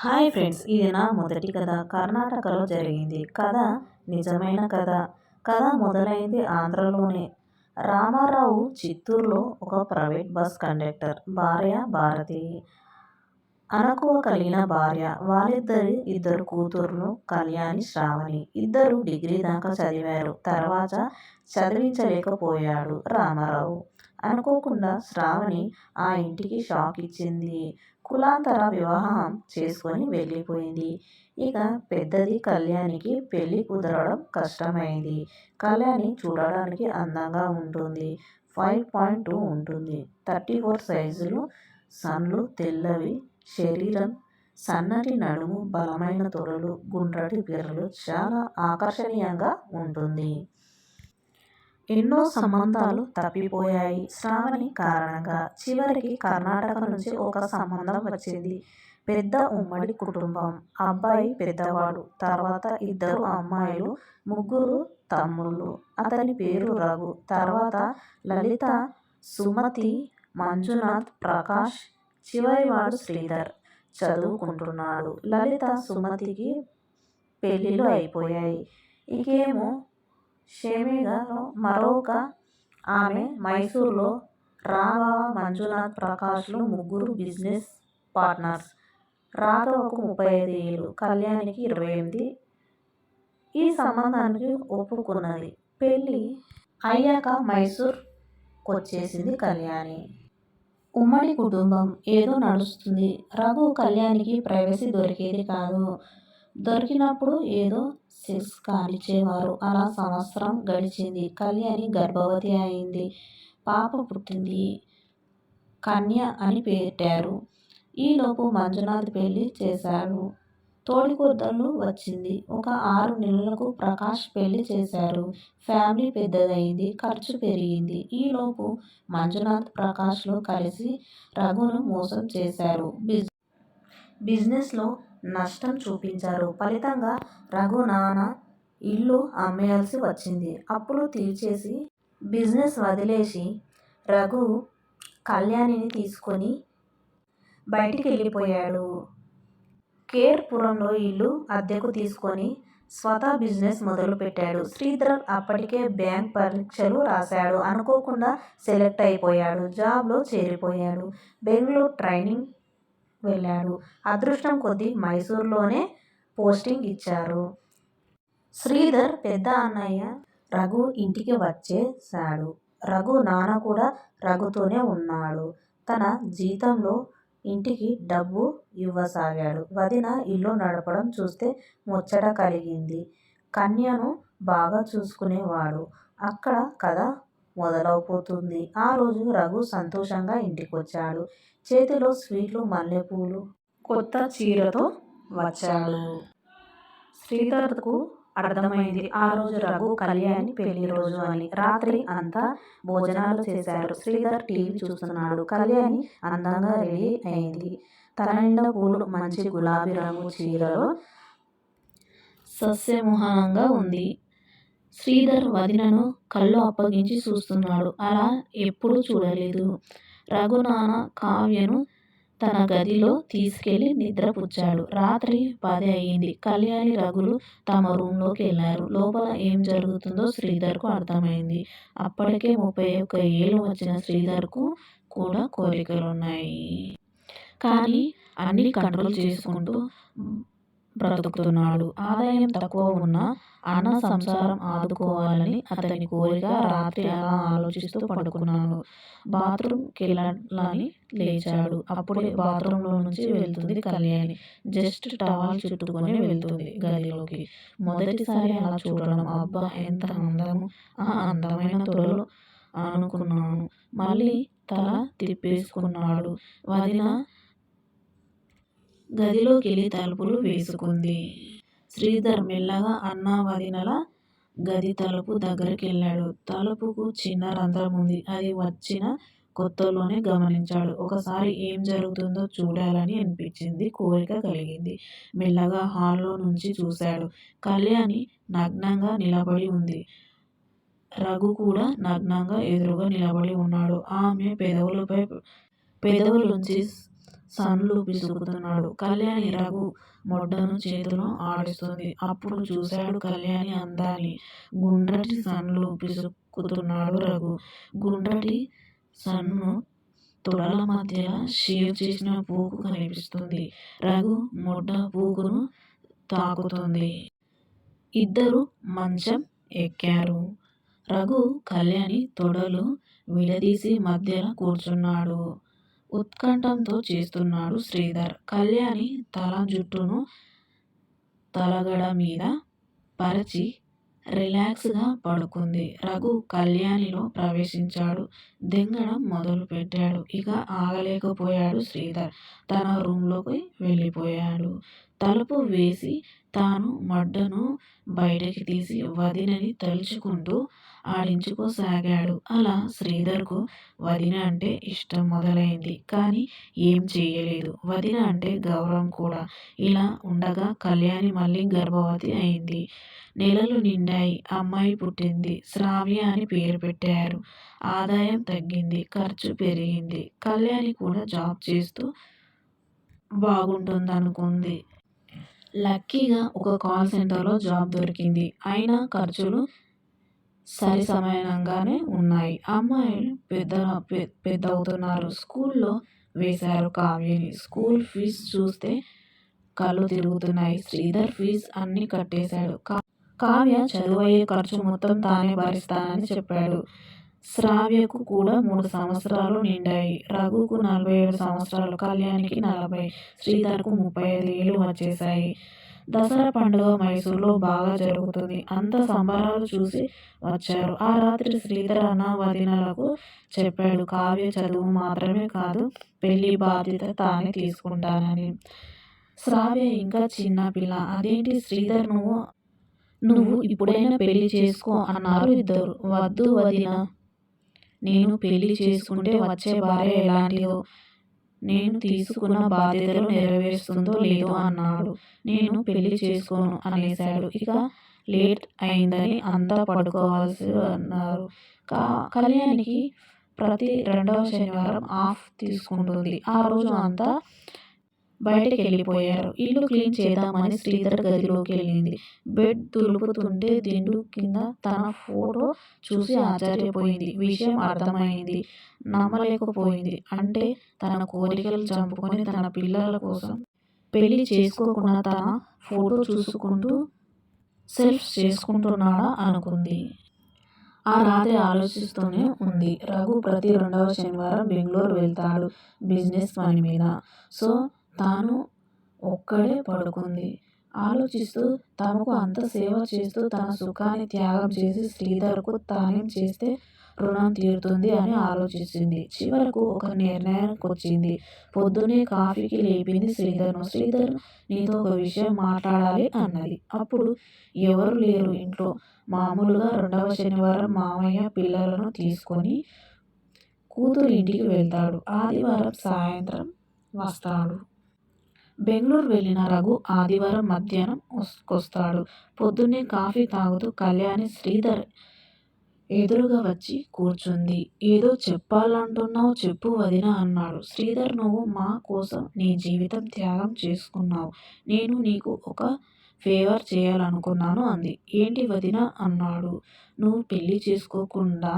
Hi friends ఇది నా మొదటి కథ. కర్ణాటకలో జరిగింది. కథ నిజమైన కథ. కథ మొదలైంది ఆంధ్రలోనే. రామారావు చిత్తూరులో ఒక ప్రైవేట్ బస్ కండక్టర్ భార్య భారతి. అనకువ కలిగిన భార్య వాళ్ళిద్దరి ఇద్దరు కూతుర్లు కళ్యాణి శ్రావణి. ఇద్దరు డిగ్రీ దాకా చదివారు. తర్వాత చదివించలేకపోయాడు రామారావు. అనుకోకుండా శ్రావణి ఆ ఇంటికి షాక్ ఇచ్చింది. కులాంతర వివాహం చేసుకొని వెళ్ళిపోయింది. ఇక పెద్దది కళ్యాణికి పెళ్ళి కుదరడం కష్టమైంది. కళ్యాణి చూడడానికి అందంగా ఉంటుంది. ఫైవ్ పాయింట్ టూ ఉంటుంది. థర్టీ ఫోర్ సైజులు సన్లు తెల్లవి శరీరం సన్నటి నడుము బలమైన తొడలు గుండ్రటి బిర్రలు చాలా ఆకర్షణీయంగా ఉంటుంది. ఎన్నో సంబంధాలు తప్పిపోయాయి. శ్రావణి కారణంగా చివరికి కర్ణాటక నుంచి ఒక సంబంధం వచ్చింది. పెద్ద ఉమ్మడి కుటుంబం. అబ్బాయి పెద్దవాడు. తర్వాత ఇద్దరు అమ్మాయిలు ముగ్గురు తమ్ముళ్ళు. అతని పేరు రఘు. తర్వాత లలిత సుమతి మంజునాథ్ ప్రకాష్. చివరివాడు శ్రీధర్. చదువుకుంటున్నాడు. లలిత సుమతికి పెళ్ళిళ్ళు అయిపోయాయి. ఇకేమో షేమిగాలో మరొక ఆమె మైసూర్లో రాఘవ మంజునాథ్ ప్రకాష్లు ముగ్గురు బిజినెస్ పార్ట్నర్స్. రాఘవకు ముప్పై ఐదు ఏళ్ళు కళ్యాణికి ఇరవై ఎనిమిది. ఈ సంబంధానికి ఒప్పుకున్నది. పెళ్ళి అయ్యాక మైసూర్కి వచ్చేసింది కళ్యాణి. ఉమ్మడి కుటుంబం ఏదో నడుస్తుంది. రఘు కళ్యాణికి ప్రైవసీ దొరికేది కాదు. దొరికినప్పుడు ఏదో సెక్స్ కాలిచేవారు. అలా సంవత్సరం గడిచింది. కళ్యాణి గర్భవతి అయింది. పాప పుట్టింది. కన్య అని పెట్టారు. ఈలోపు మంజునాథ్ పెళ్ళి చేశారు తోడికొద్దలు వచ్చింది. ఒక ఆరు నెలలకు ప్రకాష్ పెళ్ళి చేశారు. ఫ్యామిలీ పెద్దదైంది. ఖర్చు పెరిగింది. ఈలోపు మంజునాథ్ ప్రకాష్లు కలిసి రఘును మోసం చేశారు. బిజ్ బిజినెస్లో నష్టం చూపించారు. ఫలితంగా రఘు నాన్న ఇల్లు అమ్మేయాల్సి వచ్చింది. అప్పులు తీర్చేసి బిజినెస్ వదిలేసి రఘు కళ్యాణిని తీసుకొని బయటికి వెళ్ళిపోయాడు కేర్పురంలో ఇల్లు అద్దెకు తీసుకొని స్వతహా బిజినెస్ మొదలుపెట్టాడు. శ్రీధర్ అప్పటికే బ్యాంక్ పరీక్షలు రాశాడు. అనుకోకుండా సెలెక్ట్ అయిపోయాడు. జాబ్లో చేరిపోయాడు. బెంగళూరు ట్రైనింగ్ వెళ్ళాడు. అదృష్టం కొద్దీ మైసూర్లోనే పోస్టింగ్ ఇచ్చారు. శ్రీధర్ పెద్ద అన్నయ్య రఘు ఇంటికి వచ్చేశాడు. రఘు నాన్న కూడా రఘుతోనే ఉన్నాడు. తన జీతంలో ఇంటికి డబ్బు ఇవ్వసాగాడు. వదిన ఇల్లు నడపడం చూస్తే ముచ్చట కలిగింది. కన్యను బాగా చూసుకునేవాడు. అక్కడ కథ మొదలవుపోతుంది ఆ రోజు రఘు సంతోషంగా ఇంటికొచ్చాడు. చేతిలో స్వీట్లు మల్లెపూలు కొత్త చీరతో వచ్చాడు. శ్రీధర్కు అర్థమైంది. ఆ రోజు రఘు కళ్యాణి పెళ్ళి రోజు అని. రాత్రి అంతా భోజనాలు చేశారు శ్రీధర్ టీవీ చూస్తున్నాడు. కళ్యాణి అందంగా రెడీ అయింది. తన నిండా పూలు మంచి గులాబీ రంగు చీరలో సస్యమోహనంగా ఉంది. శ్రీధర్ వదినను కళ్ళు అప్పగించి చూస్తున్నాడు. అలా ఎప్పుడూ చూడలేదు. రఘునాన కావ్యను తన గదిలో తీసుకెళ్ళి నిద్రపుచ్చాడు. రాత్రి పది అయ్యింది కళ్యాణి రఘులు తమ రూంలోకి వెళ్ళారు. లోపల ఏం జరుగుతుందో శ్రీధర్కు అర్థమైంది. అప్పటికే ముప్పై ఒక్క ఏళ్ళు వచ్చిన శ్రీధర్కు కూడా కోరికలున్నాయి. కానీ అన్ని కంట్రోల్ చేసుకుంటూ బ్రతుకుతున్నాడు. ఆదాయం తక్కువ ఉన్న అన్న సంసారం ఆదుకోవాలని అతని కోరిక రాత్రి అలా ఆలోచిస్తూ పడుకున్నాడు. బాత్రూమ్కి వెళ్ళాలని లేచాడు. అప్పుడే బాత్రూంలో నుంచి వెళ్తుంది కళ్యాణి. జస్ట్ టవాల్ చుట్టుకొని వెళ్తుంది గదిలోకి. మొదటిసారి అలా చూడడం అబ్బా ఎంత అందము ఆ అందమైన తొడలు అనుకున్నాను. మళ్ళీ తల తిప్పేసుకున్నాడు. వదిన గదిలోకెళ్ళి తలుపులు వేసుకుంది. శ్రీధర్ మెల్లగా అన్నా వదినల గది తలుపు దగ్గరికి వెళ్ళాడు తలుపుకు చిన్న రంధ్రం ఉంది. అది వచ్చిన కొత్తలోనే గమనించాడు. ఒకసారి ఏం జరుగుతుందో చూడాలని అనిపించింది. కోరిక కలిగింది. మెల్లగా హాల్లో నుంచి చూశాడు. కళ్యాణి నగ్నంగా నిలబడి ఉంది. రఘు కూడా నగ్నంగా ఎదురుగా నిలబడి ఉన్నాడు. ఆమె పెదవులపై పెదవులుంచి సన్లు పిసుకుతున్నాడు. కళ్యాణి రఘు మొడ్డను చేతిలో ఆడిస్తుంది. అప్పుడు చూశాడు కళ్యాణి అందాన్ని. గుండ్రటి సన్లు పిసుకుతున్నాడు రఘు. గుండ్రటి సన్ను తొడల మధ్య షేవ్ చేసిన పూకు కనిపిస్తుంది. రఘు మొడ్డ పూకును తాకుతుంది. ఇద్దరు మంచం ఎక్కారు. రఘు కళ్యాణి తొడలు విడదీసి మధ్యన కూర్చున్నాడు. ఉత్కంఠంతో చేస్తున్నాడు శ్రీధర్. కళ్యాణి తల జుట్టును తలగడ మీద పరచి రిలాక్స్గా పడుకుంది. రఘు కళ్యాణిలో ప్రవేశించాడు. దింగడం మొదలు పెట్టాడు. ఇక ఆగలేకపోయాడు శ్రీధర్. తన రూమ్లోకి వెళ్ళిపోయాడు. తలుపు వేసి తాను మడ్డను బయటకి తీసి వదినని తలుచుకుంటూ ఆడించుకోసాగాడు. అలా శ్రీధర్కు వదిన అంటే ఇష్టం మొదలైంది. కానీ ఏం చేయలేదు వదిన అంటే గౌరవం కూడా. ఇలా ఉండగా కళ్యాణి మళ్ళీ గర్భవతి అయింది. నెలలు నిండాయి. అమ్మాయి పుట్టింది. శ్రావ్య అని పేరు పెట్టారు. ఆదాయం తగ్గింది. ఖర్చు పెరిగింది. కళ్యాణి కూడా జాబ్ చేస్తూ బాగుంటుందనుకుంది. లక్కీగా ఒక కాల్ సెంటర్లో జాబ్ దొరికింది. అయినా ఖర్చులు సరి సరిసమానంగానే ఉన్నాయి అమ్మాయిలు పెద్దవుతున్నారు. స్కూల్లో వేశారు కావ్యని. స్కూల్ ఫీజు చూస్తే కళ్ళు తిరుగుతున్నాయి. శ్రీధర్ ఫీజు అన్నీ కట్టేశాడు. కావ్య చదువయ్యే ఖర్చు మొత్తం తానే భరిస్తానని చెప్పాడు. శ్రావ్యకు కూడా మూడు సంవత్సరాలు నిండాయి. రఘుకు నలభై ఏడు సంవత్సరాలు. కళ్యాణికి నలభై. శ్రీధర్కు ముప్పై ఐదు ఏళ్ళు వచ్చేసాయి దసరా పండుగ మైసూరులో బాగా జరుగుతుంది. అంత సంబరాలు చూసి వచ్చారు. ఆ రాత్రి శ్రీధర్ అన్న వదినలకు చెప్పాడు కావ్య చదువు మాత్రమే కాదు పెళ్ళి బాధ్యత తానే తీసుకుంటానని. శ్రావ్య ఇంకా చిన్నపిల్ల. అదేంటి శ్రీధర్ నువ్వు నువ్వు ఇప్పుడైనా పెళ్ళి చేసుకో అన్నారు ఇద్దరు వద్దు వదిన నేను పెళ్ళి చేసుకుంటే వచ్చే భార్య ఎలాంటిదో నేను తీసుకున్న బాధ్యతలు నెరవేరుస్తుందో లేదో అన్నాడు. నేను పెళ్ళి చేసుకోను అనేశాడు. ఇక లేట్ అయిందని అంతా పడుకోవాల్సి అన్నారు కా కళ్యాణికి ప్రతి రెండవ శనివారం ఆఫ్ తీసుకుంటుంది. ఆ రోజు అంతా బయటికెళ్ళిపోయారు. ఇల్లు క్లీన్ చేద్దామని శ్రీధర్ గదిలోకి వెళ్ళింది బెడ్ తులుపుతుంటే దిండు కింద తన ఫోటో చూసి ఆశ్చర్యపోయింది. విషయం అర్థమైంది నమ్మలేకపోయింది. అంటే తన కోరికలు చంపుకొని తన పిల్లల కోసం పెళ్ళి చేసుకోకుండా తన ఫోటో చూసుకుంటూ సెల్ఫ్ చేసుకుంటున్నాడా అనుకుంది. ఆ రాత్రి ఆలోచిస్తూనే ఉంది రఘు ప్రతి రెండవ శనివారం బెంగళూరు వెళ్తాడు బిజినెస్ పనిమీద. సో తాను ఒక్కడే పడుకుంది. ఆలోచిస్తూ తమకు అంత సేవ చేస్తూ తన సుఖాన్ని త్యాగం చేసి శ్రీధర్కు తానేం చేస్తే రుణం తీరుతుంది అని ఆలోచించింది. చివరకు ఒక నిర్ణయానికి వచ్చింది పొద్దున్నే కాఫీకి లేపింది శ్రీధర్ను శ్రీధర్ నీతో ఒక విషయం మాట్లాడాలి అన్నది. అప్పుడు ఎవరు లేరు ఇంట్లో. మామూలుగా రెండవ శనివారం మామయ్య పిల్లలను తీసుకొని కూతురు ఇంటికి వెళ్తాడు. ఆదివారం సాయంత్రం వస్తాడు. బెంగళూరు వెళ్ళిన రఘు ఆదివారం మధ్యాహ్నం వస్తాడు పొద్దున్నే కాఫీ తాగుతూ కళ్యాణి శ్రీధర్ ఎదురుగా వచ్చి కూర్చుంది. ఏదో చెప్పాలంటున్నావు చెప్పు వదినా అన్నాడు. శ్రీధర్ నువ్వు మా కోసం నీ జీవితం త్యాగం చేసుకున్నావు నేను నీకు ఒక ఫేవర్ చేయాలనుకున్నాను అంది. ఏంటి వదినా అన్నాడు. నువ్వు పెళ్ళి చేసుకోకుండా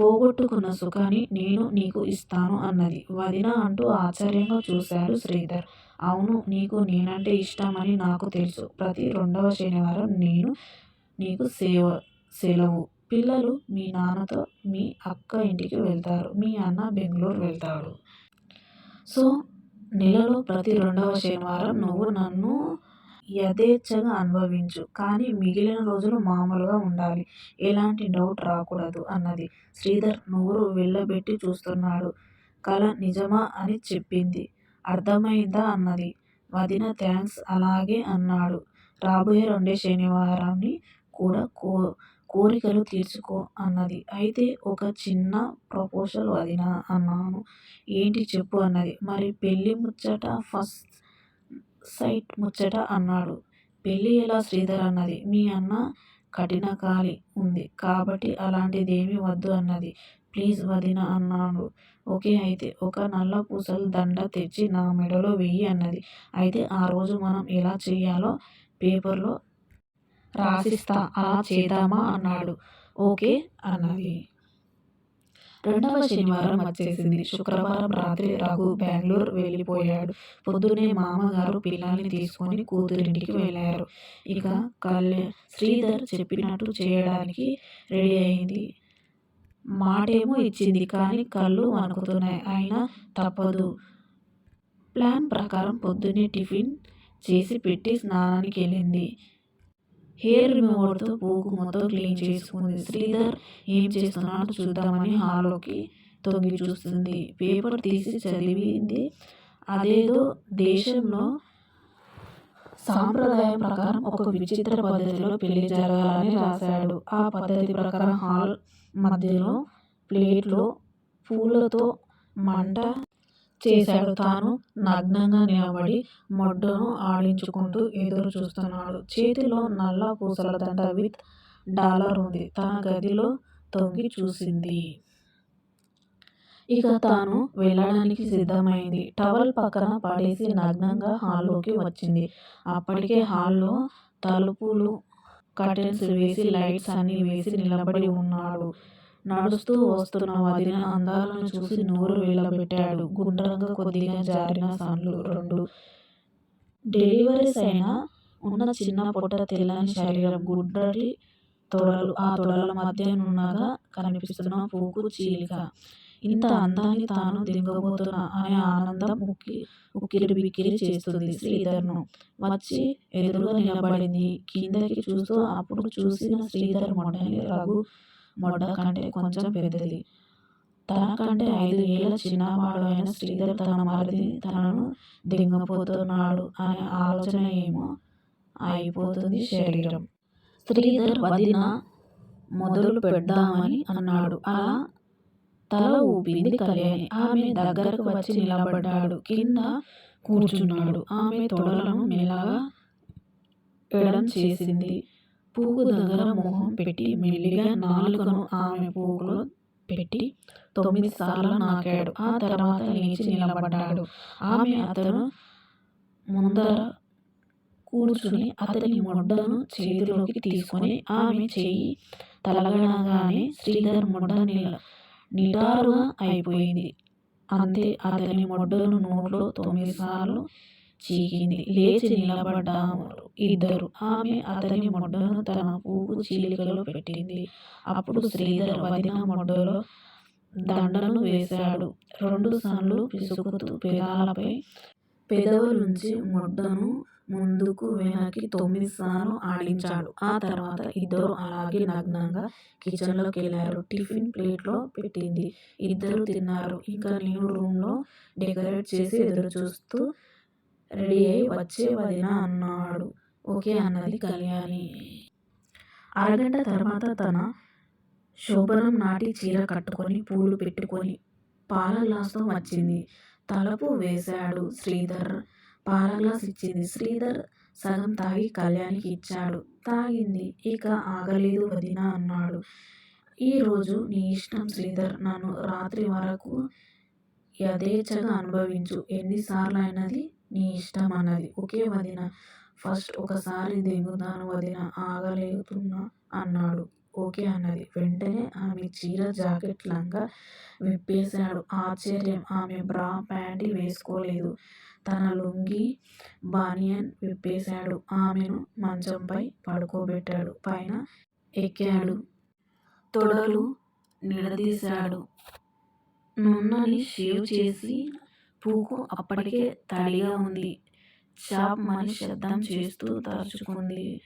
పోగొట్టుకున్న సుఖాన్ని నేను నీకు ఇస్తాను అన్నది. వదినా అంటూ ఆశ్చర్యంగా చూశాడు శ్రీధర్. అవును నీకు నేనంటే ఇష్టమని నాకు తెలుసు. ప్రతి రెండవ శనివారం నేను నీకు సేవ సెలవు. పిల్లలు మీ నాన్నతో మీ అక్క ఇంటికి వెళ్తారు. మీ అన్న బెంగుళూరు వెళ్తాడు. సో నెలలో ప్రతి రెండవ శనివారం నువ్వు నన్ను యథేచ్ఛగా అనుభవించు. కానీ మిగిలిన రోజులు మామూలుగా ఉండాలి ఎలాంటి డౌట్ రాకూడదు అన్నది. శ్రీధర్ నోరు వెళ్ళబెట్టి చూస్తున్నాడు. కల నిజమా అని చెప్పింది అర్థమైందా అన్నది. వదిన థ్యాంక్స్ అలాగే అన్నాడు. రాబోయే రెండే శనివారాన్ని కూడా కో కోరికలు తీర్చుకో అన్నది. అయితే ఒక చిన్న ప్రపోజల్ వదినా అన్నాను. ఏంటి చెప్పు అన్నది. మరి పెళ్ళి ముచ్చట ఫస్ట్ సైట్ ముచ్చట అన్నాడు. పెళ్ళి ఎలా శ్రీధర్ అన్నది. మీ అన్న కఠినకాలి ఉంది కాబట్టి అలాంటిదేమీ వద్దు అన్నది. ప్లీజ్ వదిన అన్నాడు. ఓకే అయితే ఒక నల్ల పూసలు దండ తెచ్చి నా మెడలో వెయ్యి అన్నది. అయితే ఆ రోజు మనం ఎలా చేయాలో పేపర్లో రాసిస్తా అలా చేద్దామా అన్నాడు. ఓకే అన్నది. రెండవ శనివారం వచ్చేసింది. శుక్రవారం రాత్రి రఘు బెంగళూరు వెళ్ళిపోయాడు. పొద్దున్నే మామగారు పిల్లల్ని తీసుకొని కూతురింటికి వెళ్ళారు. ఇక కళ్ళు శ్రీధర్ చెప్పినట్టు చేయడానికి రెడీ అయింది. మాటేమో ఇచ్చింది కానీ కళ్ళు వణుకుతున్నాయి. అయినా తప్పదు. ప్లాన్ ప్రకారం పొద్దున్నే టిఫిన్ చేసి పెట్టి స్నానానికి వెళ్ళింది హెయిర్ రిమూవర్తో తో మొత్తం క్లీన్ చేసుకుంది. శ్రీధర్ ఏం చేస్తున్నాడో చూద్దామని హాల్లోకి తొంగి చూస్తుంది పేపర్ తీసి చదివింది. అదేదో దేశంలో సాంప్రదాయం ప్రకారం ఒక విచిత్ర పద్ధతిలో పెళ్ళి జరగాలని రాశాడు. ఆ పద్ధతి ప్రకారం హాల్ మధ్యలో ప్లేట్లో పూలతో మంట చేశాడు. తాను నగ్నంగా నిలబడి మొడ్డును ఆడించుకుంటూ ఎదురు చూస్తున్నాడు. చేతిలో నల్ల పూసల దండ విత్ డాలర్ ఉంది. తన గదిలో తొంగి చూసింది. ఇక తాను వెళ్ళడానికి సిద్ధమైంది. టవల్ పక్కన పడేసి నగ్నంగా హాల్లోకి వచ్చింది. అప్పటికే హాల్లో తలుపులు కర్టెన్స్ వేసి లైట్స్ అన్నీ వేసి నిలబడి ఉన్నాడు. నడుస్తూ వస్తున్న వదిన అందాలను చూసి నోరు పెట్టాడు గుండ్రంగా కొద్దిగా జారిన కళ్ళు రెండు. డెలివరీస్ అయినా ఉన్న చిన్న పొట్ట తెల్లని శరీరం గుండ్రటి తొడలు. ఆ తొడల మధ్య నున్నగా కనిపిస్తున్న పూకు చీలిక. ఇంత అందాన్ని తాను దింగబోతున్నా అనే ఆనందం ఉక్కిరిబిక్కిరి చేస్తుంది శ్రీధర్ను. వచ్చి ఎదురుగా నిలబడింది. కిందకి చూస్తూ అప్పుడు చూసిన శ్రీధర్ మొండని రఘు మొడ్డ కంటే కొంచెం పెద్దది. తనకంటే ఐదు ఏళ్ళ చిన్నవాడు అయిన శ్రీధర్ తన మరిది తనను దింగబోతున్నాడు అనే ఆలోచన ఏమో అయిపోతుంది శరీరం. శ్రీధర్ వదిన మొదలు పెడదామని అన్నాడు. అలా తల ఊపింది కళ్యాణి. ఆమె దగ్గరకు వచ్చి నిలబడ్డాడు. కింద కూర్చున్నాడు. ఆమె తొడలను మెల్లగా ఎడం చేసింది. పూకు దగ్గర మొహం పెట్టి మెల్లిగా నాలుకను ఆమె పూకులో పెట్టి తొమ్మిదిసార్లు నాకాడు. ఆ తర్వాత లేచి నిలబడ్డాడు. ఆమె అతను ముందర కూర్చుని అతని మొండను చేతిలోకి తీసుకుని ఆమె చెయ్యి తలగగానే శ్రీధర్ మొండ నిటారుగా అయిపోయింది. అంతే అతని మొండను నోట్లో తొమ్మిదిసార్లు చీకింది. లేచి నిలబడ్డారు ఇద్దరూ. ఆమె అతని మొండను తన పూకు చీలికలో పెట్టింది. అప్పుడు శ్రీధర్ వదిన మొండలో దండను వేశాడు. రెండు సార్లు పిసుకుతూ పెదాలపై పెదవులుంచి మొండను ముందుకు వెనక్కి తొమ్మిదిసార్లు ఆడించాడు. ఆ తర్వాత ఇద్దరూ అలాగే నగ్నంగా కిచెన్ లోకెళ్ళారు. టిఫిన్ ప్లేట్లో పెట్టింది. ఇద్దరూ తిన్నారు. ఇక నేను రూమ్లో డెకరేట్ చేసి ఎదురుచూస్తూ రెడీ అయి వచ్చే వదినా అన్నాడు. ఓకే అన్నది కళ్యాణి. అరగంట తర్వాత తన శోభనం నాటి చీర కట్టుకొని పూలు పెట్టుకొని పాల గ్లాస్తో వచ్చింది. తలపు వేశాడు శ్రీధర్. పాలగ్లాస్ ఇచ్చింది. శ్రీధర్ సగం తాగి కళ్యాణికి ఇచ్చాడు. తాగింది. ఇక ఆగలేదు వదినా అన్నాడు. ఈరోజు నీ ఇష్టం శ్రీధర్. నన్ను రాత్రి వరకు యథేచ్ఛగా అనుభవించు. ఎన్నిసార్లు అయినది నీ ఇష్టం అన్నది. ఓకే వదిన ఫస్ట్ ఒకసారి దిగుతాను వదిన ఆగలేకున్నా అన్నాడు. ఓకే అన్నది. వెంటనే ఆమె చీర జాకెట్ లంగా విప్పేశాడు. ఆశ్చర్యం. ఆమె బ్రా ప్యాంటీ వేసుకోలేదు. తన లుంగీ బనియన్ విప్పేశాడు. ఆమెను మంచంపై పడుకోబెట్టాడు. పైన ఎక్కాడు. తొడలు నిలదీశాడు. నున్నని షేవ్ చేసి పూకు అప్పటికే తడిగా ఉంది. చాప్ మని శబ్దం చేస్తూ తరుచుకుంది.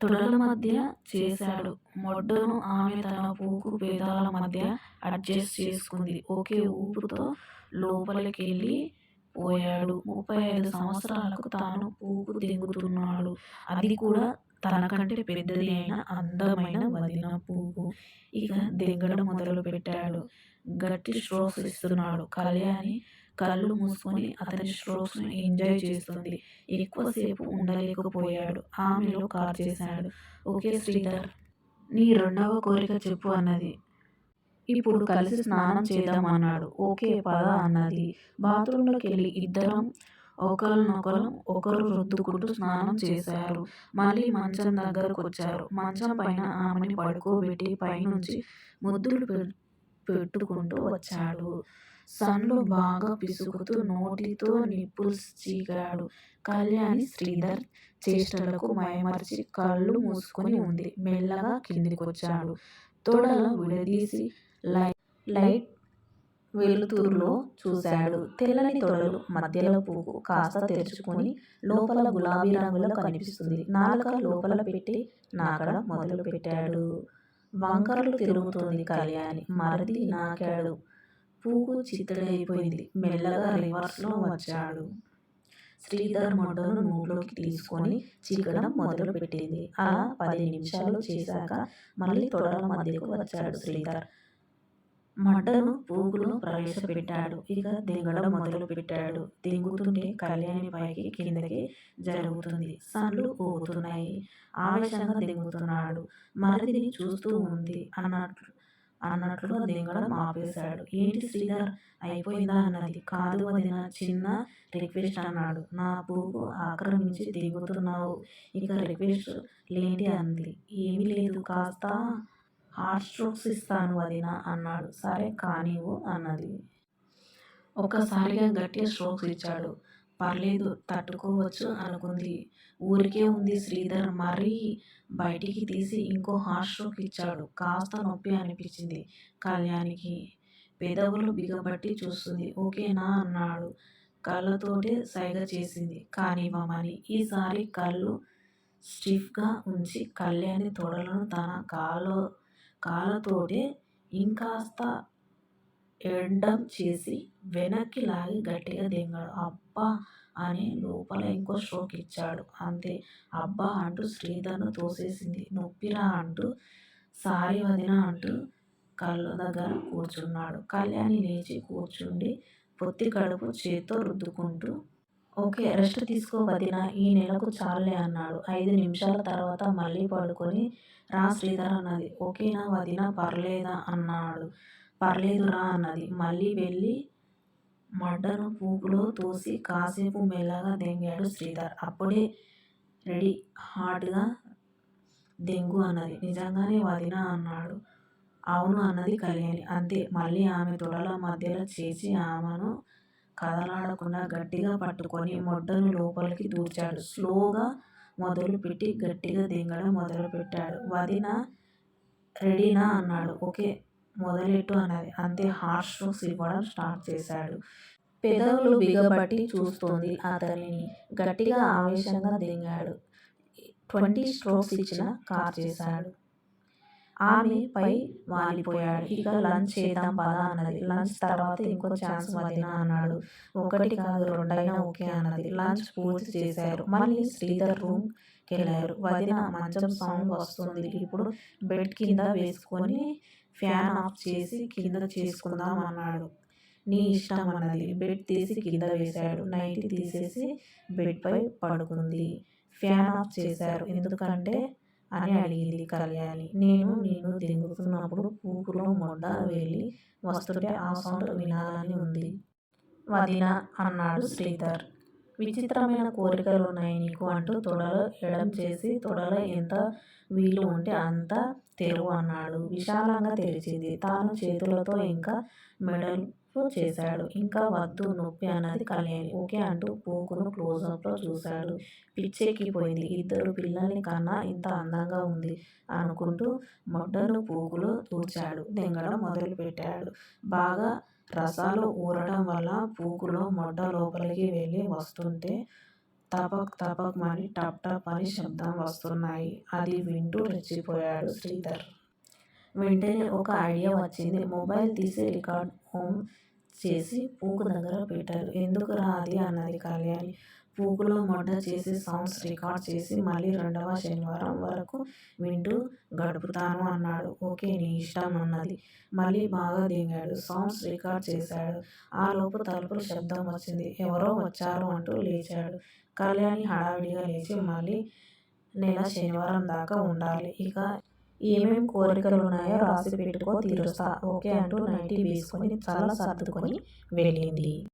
తొడల మధ్య చేశాడు. మొడ్డను ఆమె తన పూకు పేదాల మధ్య అడ్జస్ట్ చేసుకుంది. ఒకే ఊపుతో లోపలికెళ్ళి పోయాడు. ముప్పై ఐదు సంవత్సరాలకు తాను పూకు దెంగుతున్నాడు. అది కూడా తనకంటే పెద్దది అయిన అందమైన వదిన పువ్వు ఇక దెంగడం మొదలు పెట్టాడు. గట్టి స్ట్రోక్స్ ఇస్తున్నాడు. కళ్యాణి కళ్ళు మూసుకుని అతని స్ట్రోక్స్ను ఎంజాయ్ చేస్తోంది. ఎక్కువసేపు ఉండలేకపోయాడు. ఆమెలో కార్చేశాడు. ఓకే శ్రీధర్. నీ రెండవ కోరిక చెప్పు అన్నది. ఇప్పుడు కలిసి స్నానం చేద్దాం అన్నాడు. ఓకే పద అన్నది. బాత్రూంలోకెళ్ళి ఇద్దరం ఒకళ్ళనొకళ్ళం ఒకరు రుద్దుకుంటూ స్నానం చేశారు. మళ్ళీ మంచం దగ్గరకొచ్చారు. మంచం పైన ఆమెని పడుకోబెట్టి పైనుంచి ముద్దులు పెట్టుకుంటూ వచ్చాడు. సన్లు బాగా పిసుకుతూ నోటితో నిప్పుల్స్ చీకాడు. కళ్యాణి శ్రీధర్ చేష్టలకు మయమర్చి కళ్ళు మూసుకొని ఉంది మెల్లగా కిందికొచ్చాడు. తొడలు విడదీసి లైట్ వెలుతురులో చూశాడు. తెల్లని తొడలు మధ్యలో పువ్వు కాస్త తెరుచుకొని లోపల గులాబీ రంగులో కనిపిస్తుంది. నాలుక లోపల పెట్టి నాకడ మొదలు పెట్టాడు. వంకరలు తిరుగుతుంది కళ్యాణి. మరది నాకాడు. పూకు చిత్తడైపోయింది మెల్లగా రివర్స్లో వచ్చాడు. శ్రీధర్ మొడ్డను నోట్లోకి తీసుకొని చిక్కడం మొదలు పెట్టింది. అలా పది నిమిషాలు చేశాక మళ్ళీ తొడల మధ్యకు వచ్చాడు శ్రీధర్. మడ్డను పువ్వులో ప్రవేశపెట్టాడు. ఇక దిగడం మొదలు పెట్టాడు. దిగుతుంటే కళ్యాణి పైకి కిందకి జరుగుతుంది సన్లు ఊగుతున్నాయి. ఆవేశంగా దిగుతున్నాడు. మరిదిని చూస్తూ ఉంది అన్నట్లు అన్నట్లుగా దిగడం ఆపేశాడు. ఏంటి శ్రీధర్! అయిపోయిందా అన్నది. కాదు వదినా! చిన్న రిక్వెస్ట్ అన్నాడు. నా పువ్వు ఆక్రమించి దిగుతున్నావు. ఇక రిక్వెస్ట్ లేంటి అంది. ఏమీలేదు కాస్త హార్ట్ స్ట్రోక్స్ ఇస్తాను వదినా అన్నాడు. సరే కానివ్వు అన్నది. ఒక్కసారిగా గట్టి స్ట్రోక్స్ ఇచ్చాడు. పర్లేదు తట్టుకోవచ్చు అనుకుంది. ఊరికే ఉంది శ్రీధర్ మరీ బయటికి తీసి ఇంకో హాట్ స్ట్రోక్ ఇచ్చాడు. కాస్త నొప్పి అనిపించింది కళ్యాణికి. పెదవులు బిగబట్టి చూస్తుంది ఓకేనా అన్నాడు. కళ్ళతోటే సైగ చేసింది కానివ్వమని. ఈసారి కళ్ళు స్టిఫ్గా ఉంచి కళ్యాణి తొడలను తన కాళ్ళతోటే ఇంకాస్త ఎండం చేసి వెనక్కి లాగి గట్టిగా దిగాడు. అబ్బా అని లోపల ఇంకో స్ట్రోక్ ఇచ్చాడు. అంతే అబ్బా అంటూ శ్రీధర్ను తోసేసింది. నొప్పిరా అంటూ సారి వదిన అంటూ కళ్ళ దగ్గర కూర్చున్నాడు. కళ్యాణి లేచి కూర్చుండి పొత్తి కడుపు చేత్తో రుద్దుకుంటూ ఓకే రెస్ట్ తీసుకో వదిన ఈ నెలకు చాల్లే అన్నాడు. ఐదు నిమిషాల తర్వాత మళ్ళీ పడుకొని రా శ్రీధర్ అన్నది. ఓకేనా వదినా పర్లేదా అన్నాడు. పర్లేదురా అన్నది. మళ్ళీ వెళ్ళి మడ్డను పువ్వులో తోసి కాసేపు మెల్లగా దెంగాడు శ్రీధర్. అప్పుడే రెడీ హాట్గా దెంగు అన్నది. నిజంగానే వదినా అన్నాడు. అవును అన్నది కళ్యాణి. అంతే మళ్ళీ ఆమె తొడల మధ్యలో చేసి ఆమెను కదలాడకుండా గట్టిగా పట్టుకొని మడ్డను లోపలికి దూర్చాడు. స్లోగా మొదలుపెట్టి గట్టిగా దింగడం మొదలుపెట్టాడు. వదినా రెడీనా అన్నాడు. ఓకే మొదలెట్టు అన్నది. అంతే హార్ష్ స్ట్రోక్స్ ఇవ్వడం స్టార్ట్ చేశాడు. పెదవులు బిగబట్టి చూస్తోంది అతనిని. గట్టిగా ఆవేశంగా దిగాడు ట్వంటీ స్ట్రోక్స్ ఇచ్చిన కార్ చేశాడు. ఆమె పై వాలిపోయాడు. ఇక లంచ్ చేద్దాం పద అన్నది. లంచ్ తర్వాత ఇంకో ఛాన్స్ వదినా అన్నాడు. ఒకటి కాదు రెండైనా ఓకే అన్నది. లంచ్ పూర్తి చేశారు. మళ్ళీ శ్రీధర్ రూమ్ వెళ్ళారు వదిన మంచం సౌండ్ వస్తోంది. ఇప్పుడు బెడ్ కింద వేసుకొని ఫ్యాన్ ఆఫ్ చేసి కింద చేసుకుందాం అన్నాడు. నీ ఇష్టం అన్నది. బెడ్ తీసి కింద వేశాడు. నైటీ తీసేసి బెడ్ పై పడుకుంది. ఫ్యాన్ ఆఫ్ చేశారు ఎందుకంటే అని అడిగింది కళ్యాణి. నేను నేను దెంగుతున్నప్పుడు పువ్వులో మడ్డ వెళ్ళి వస్తుంటే ఆ సౌండ్ వినాలని వుంది. వదినా అన్నాడు శ్రీధర్. విచిత్రమైన కోరికలున్నాయి నీకు అంటూ తొడలు ఎడం చేసి తొడలు ఎంత వీలు వుంటే అంత తెరువు అన్నాడు. విశాలంగా తెరిచింది. తాను చేతులతో ఇంకా వెడల్పు చేశాడు. ఇంకా వద్దు నొప్పి అన్నది కళ్యాణి. ఓకే అంటూ పోకును క్లోజప్ చూశాడు. పిచ్చెక్కిపోయింది. ఇద్దరు పిల్లల్ని కన్నా ఇంత అందంగా ఉంది అనుకుంటూ మడ్డను పోగులు దూర్చాడు. దింగడం మొదలుపెట్టాడు. బాగా రసాలు ఊరడం వల్ల పూకులో మడ్డ లోపలికి వెళ్ళి వస్తుంటే తపక్ తపక్ మని టప్ టప్ అని శబ్దం వస్తున్నాయి. అది వింటూ రెచ్చిపోయాడు శ్రీధర్. వెంటనే ఒక ఐడియా వచ్చింది. మొబైల్ తీసి రికార్డ్ హోమ్ చేసి పూకు దగ్గర పెట్టారు ఎందుకురా అది అన్నది కళ్యాణి. పూకులో మొట్ట చేసి సౌండ్స్ రికార్డ్ చేసి మళ్ళీ రెండవ శనివారం వరకు వింటూ గడుపుతాను అన్నాడు. ఓకే నీ ఇష్టం అన్నది. మళ్ళీ బాగా దిగాడు సౌండ్స్ రికార్డ్ చేశాడు. ఆ లోపు తలుపులు శబ్దం వచ్చింది. ఎవరో వచ్చారు అంటూ లేచాడు. కళ్యాణి హడావిడిగా లేచి మళ్ళీ నెల శనివారం దాకా ఉండాలి. ఇక ఏమేం కోరికలు ఉన్నాయో రాసి పెట్టుకో తీరుస్తా. ఓకే అంటూ నైటీ వేసుకొని చాలా సర్దుకొని వెళ్ళింది.